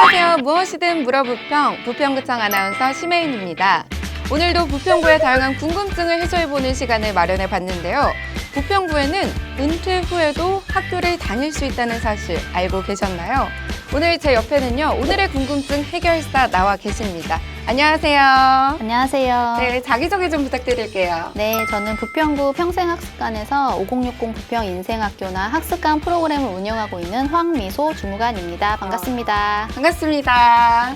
안녕하세요. 무엇이든 물어부평 부평구청 아나운서 심혜인입니다. 오늘도 부평구의 다양한 궁금증을 해소해보는 시간을 마련해 봤는데요. 부평구에는 은퇴 후에도 학교를 다닐 수 있다는 사실 알고 계셨나요? 오늘 제 옆에는요, 오늘의 궁금증 해결사 나와 계십니다. 안녕하세요. 안녕하세요. 네. 네, 자기소개 좀 부탁드릴게요. 저는 부평구 평생학습관에서 5060 부평 인생학교나 학습관 프로그램을 운영하고 있는 황미소 주무관입니다. 반갑습니다. 반갑습니다.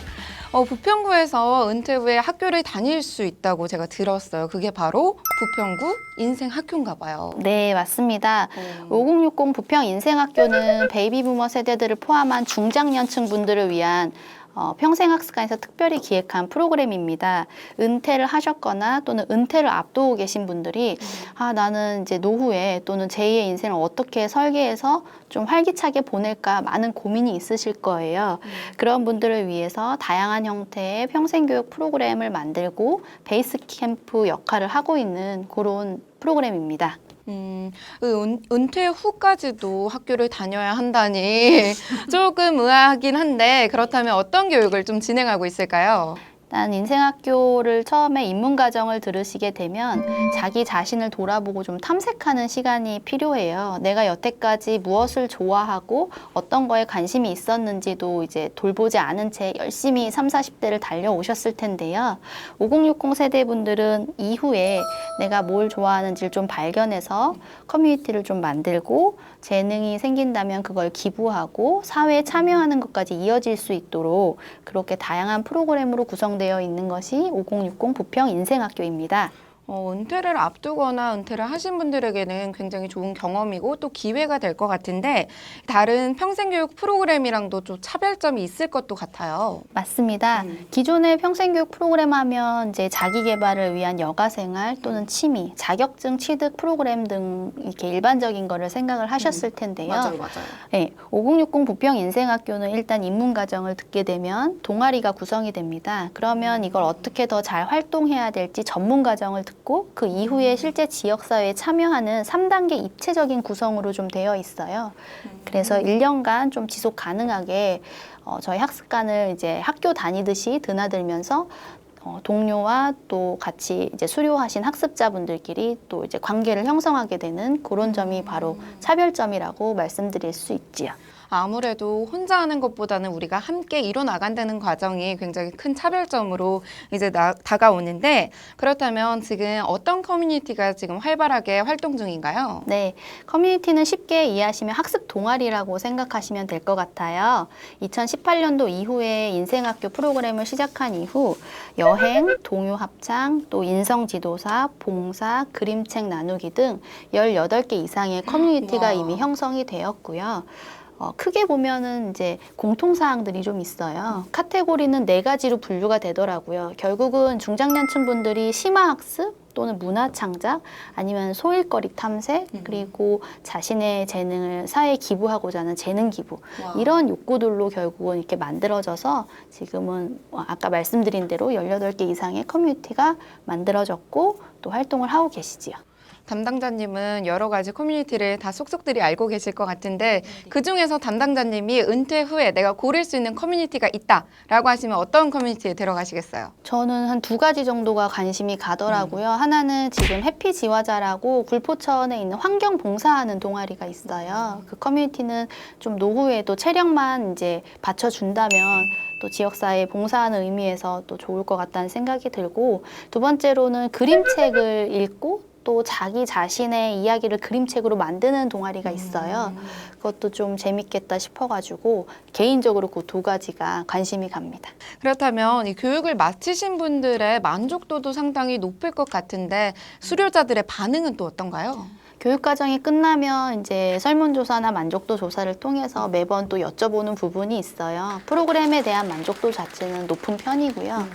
어, 부평구에서 은퇴 후에 학교를 다닐 수 있다고 제가 들었어요. 그게 바로 부평구 인생학교인가 봐요. 네, 맞습니다. 음. 5060 부평 인생학교는 베이비부머 세대들을 포함한 중장년층 분들을 위한 어, 평생학습관에서 특별히 기획한 프로그램입니다. 은퇴를 하셨거나 또는 은퇴를 앞두고 계신 분들이 아 나는 이제 노후에 또는 제2의 인생을 어떻게 설계해서 좀 활기차게 보낼까 많은 고민이 있으실 거예요. 그런 분들을 위해서 다양한 형태의 평생교육 프로그램을 만들고 베이스 캠프 역할을 하고 있는 그런 프로그램입니다. 음, 그 은, 은퇴 후까지도 학교를 다녀야 한다니 조금 의아하긴 한데 그렇다면 어떤 교육을 좀 진행하고 있을까요? 일단 인생학교를 처음에 입문 과정을 들으시게 되면 자기 자신을 돌아보고 좀 탐색하는 시간이 필요해요. 내가 여태까지 무엇을 좋아하고 어떤 거에 관심이 있었는지도 이제 돌보지 않은 채 열심히 3, 40대를 달려오셨을 텐데요. 5060 세대분들은 이후에 내가 뭘 좋아하는지를 좀 발견해서 커뮤니티를 좀 만들고 재능이 생긴다면 그걸 기부하고 사회에 참여하는 것까지 이어질 수 있도록 그렇게 다양한 프로그램으로 구성 되어 있는 것이 5060 부평 인생학교입니다. 어, 은퇴를 앞두거나 은퇴를 하신 분들에게는 굉장히 좋은 경험이고 또 기회가 될 것 같은데 다른 평생교육 프로그램이랑도 좀 차별점이 있을 것도 같아요. 맞습니다. 음. 기존의 평생교육 프로그램 하면 이제 자기 개발을 위한 여가 생활 또는 취미, 자격증 취득 프로그램 등 이렇게 일반적인 거를 생각을 하셨을 텐데요. 맞아요. 네, 5060 부평 인생학교는 일단 입문 과정을 듣게 되면 동아리가 구성이 됩니다. 그러면 이걸 어떻게 더 잘 활동해야 될지 전문 과정을 듣고 그 이후에 실제 지역 사회에 참여하는 3단계 입체적인 구성으로 좀 되어 있어요. 그래서 1년간 좀 지속 가능하게 어, 저희 학습관을 이제 학교 다니듯이 드나들면서 어, 동료와 또 같이 이제 수료하신 학습자분들끼리 또 이제 관계를 형성하게 되는 그런 점이 바로 차별점이라고 말씀드릴 수 있지요. 아무래도 혼자 하는 것보다는 우리가 함께 이뤄 나간다는 과정이 굉장히 큰 차별점으로 이제 나, 다가오는데 그렇다면 지금 어떤 커뮤니티가 지금 활발하게 활동 중인가요? 네, 커뮤니티는 쉽게 이해하시면 학습 동아리라고 생각하시면 될 것 같아요. 2018년도 이후에 인생학교 프로그램을 시작한 이후 여행, 동요 합창, 또 인성 지도사, 봉사, 그림책 나누기 등 18개 이상의 커뮤니티가 와. 이미 형성이 되었고요. 어, 크게 보면은 이제 공통사항들이 좀 있어요. 카테고리는 네 가지로 분류가 되더라고요. 결국은 중장년층 분들이 심화학습 또는 문화 창작 아니면 소일거리 탐색 음. 그리고 자신의 재능을 사회에 기부하고자 하는 재능 기부 와. 이런 욕구들로 결국은 이렇게 만들어져서 지금은 어, 아까 말씀드린 대로 18개 이상의 커뮤니티가 만들어졌고 또 활동을 하고 계시지요. 담당자님은 여러 가지 커뮤니티를 다 속속들이 알고 계실 것 같은데 그 중에서 담당자님이 은퇴 후에 내가 고를 수 있는 커뮤니티가 있다라고 하시면 어떤 커뮤니티에 들어가시겠어요? 저는 한 두 가지 정도가 관심이 가더라고요. 하나는 지금 해피 지화자라고 굴포천에 있는 환경 봉사하는 동아리가 있어요. 그 커뮤니티는 좀 노후에도 체력만 이제 받쳐준다면 또 지역사회에 봉사하는 의미에서 또 좋을 것 같다는 생각이 들고 두 번째로는 그림책을 읽고 또 자기 자신의 이야기를 그림책으로 만드는 동아리가 있어요. 그것도 좀 재밌겠다 싶어가지고 개인적으로 그 두 가지가 관심이 갑니다. 그렇다면 이 교육을 마치신 분들의 만족도도 상당히 높을 것 같은데 수료자들의 반응은 또 어떤가요? 교육 과정이 끝나면 이제 설문조사나 만족도 조사를 통해서 매번 또 여쭤보는 부분이 있어요. 프로그램에 대한 만족도 자체는 높은 편이고요.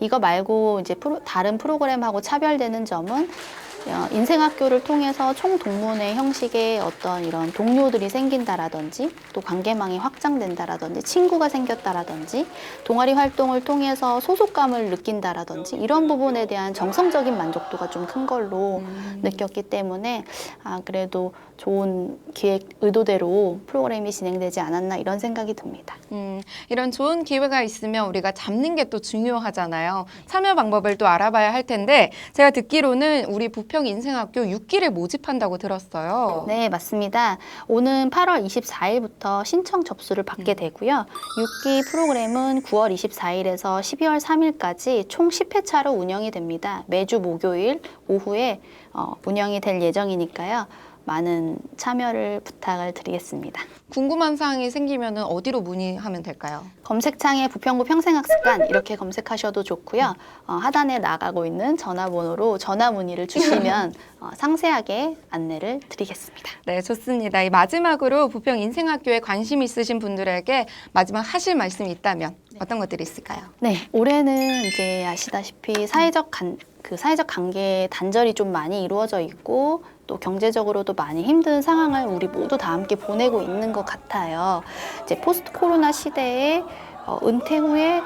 이거 말고 이제 프로- 다른 프로그램하고 차별되는 점은 어, 인생학교를 통해서 총동문회 형식의 어떤 이런 동료들이 생긴다라든지 또 관계망이 확장된다라든지 친구가 생겼다라든지 동아리 활동을 통해서 소속감을 느낀다라든지 이런 부분에 대한 정성적인 만족도가 좀 큰 걸로 느꼈기 때문에 아 그래도 좋은 기획 의도대로 프로그램이 진행되지 않았나 이런 생각이 듭니다. 음, 이런 좋은 기회가 있으면 우리가 잡는 게 또 중요하잖아요. 참여 방법을 또 알아봐야 할 텐데 제가 듣기로는 우리 부평 인생학교 6기를 모집한다고 들었어요. 네, 맞습니다. 오는 8월 24일부터 신청 접수를 받게 되고요. 6기 프로그램은 9월 24일에서 12월 3일까지 총 10회차로 운영이 됩니다. 매주 목요일 오후에 어, 운영이 될 예정이니까요. 많은 참여를 부탁을 드리겠습니다. 궁금한 사항이 생기면 어디로 문의하면 될까요? 검색창에 부평구 평생학습관 이렇게 검색하셔도 좋고요. 어, 하단에 나가고 있는 전화번호로 전화 문의를 주시면 어, 상세하게 안내를 드리겠습니다. 네, 좋습니다. 이 마지막으로 부평 인생학교에 관심 있으신 분들에게 마지막 하실 말씀이 있다면 어떤 것들이 있을까요? 네, 올해는 이제 아시다시피 사회적 간, 그 사회적 관계 단절이 좀 많이 이루어져 있고 또 경제적으로도 많이 힘든 상황을 우리 모두 다 함께 보내고 있는 것 같아요. 이제 포스트 코로나 시대에 어, 은퇴 후에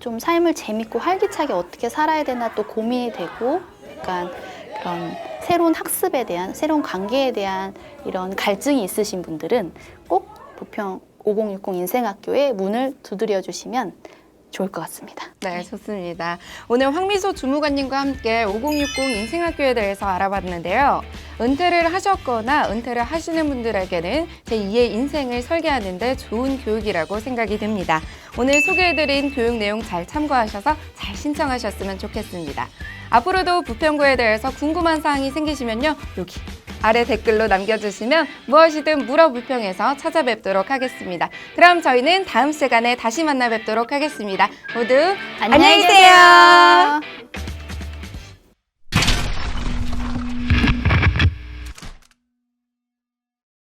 좀 삶을 재밌고 활기차게 어떻게 살아야 되나 또 고민이 되고 약간 그런 새로운 학습에 대한 새로운 관계에 대한 이런 갈증이 있으신 분들은 꼭 부평 5060 인생학교에 문을 두드려 주시면 좋을 것 같습니다. 네, 좋습니다. 오늘 황미소 주무관님과 함께 5060 인생학교에 대해서 알아봤는데요. 은퇴를 하셨거나 은퇴를 하시는 분들에게는 제2의 인생을 설계하는데 좋은 교육이라고 생각이 듭니다. 오늘 소개해드린 교육 내용 잘 참고하셔서 잘 신청하셨으면 좋겠습니다. 앞으로도 부평구에 대해서 궁금한 사항이 생기시면요. 여기 아래 댓글로 남겨주시면 무엇이든 물어부평에서 찾아뵙도록 하겠습니다. 그럼 저희는 다음 시간에 다시 만나 뵙도록 하겠습니다. 모두 안녕히 계세요.